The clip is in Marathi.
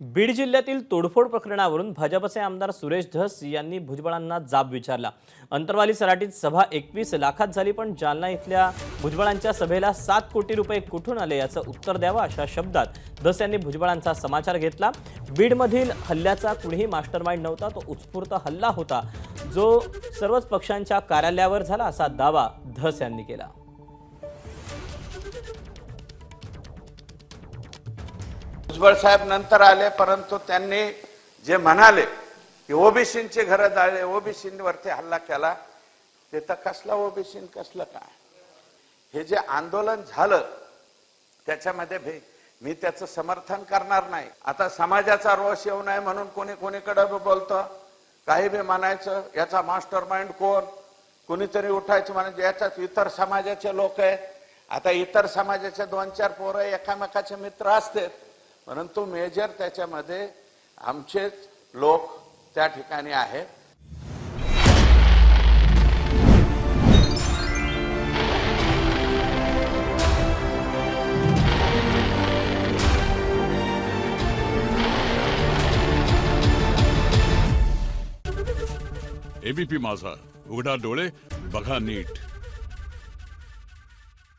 बीड जिल्ह्यातील तोडफोड प्रकरणावरून भाजपचे आमदार सुरेश धस यांनी भुजबळांना जाब विचारला. अंतरवाली सराटीत सभा एकवीस लाखात झाली पण जालना इथल्या भुजबळांच्या सभेला सात कोटी रुपये कुठून आले याचं उत्तर द्यावं अशा शब्दात धस यांनी भुजबळांचा समाचार घेतला. बीडमधील हल्ल्याचा कुणीही मास्टरमाइंड नव्हता तो उत्स्फूर्त हल्ला होता जो सर्वच पक्षांच्या कार्यालयावर झाला असा दावा धस यांनी केला. भुजबळ साहेब नंतर आले परंतु त्यांनी जे म्हणाले की ओबीसींची घरं जाळले ओबीसींवरती हल्ला केला ते तर कसला ओबीसी कसलं काय? हे जे आंदोलन झालं त्याच्यामध्ये भे मी त्याचं समर्थन करणार नाही. आता समाजाचा रोष येऊ नये म्हणून कोणी कोणीकडे बी बोलतं काही बी म्हणायचं याचा मास्टर माइंड कोण? कुणीतरी उठायचं म्हणायचं याच्यात इतर समाजाचे लोक आहेत. आता इतर समाजाचे दोन चार पोरं एकामेकाचे मित्र असतात. परंतु मेजर त्याच्यामध्ये आमचेच लोक त्या ठिकाणी आहेत. एबीपी माझा. उघडा डोळे बघा नीट.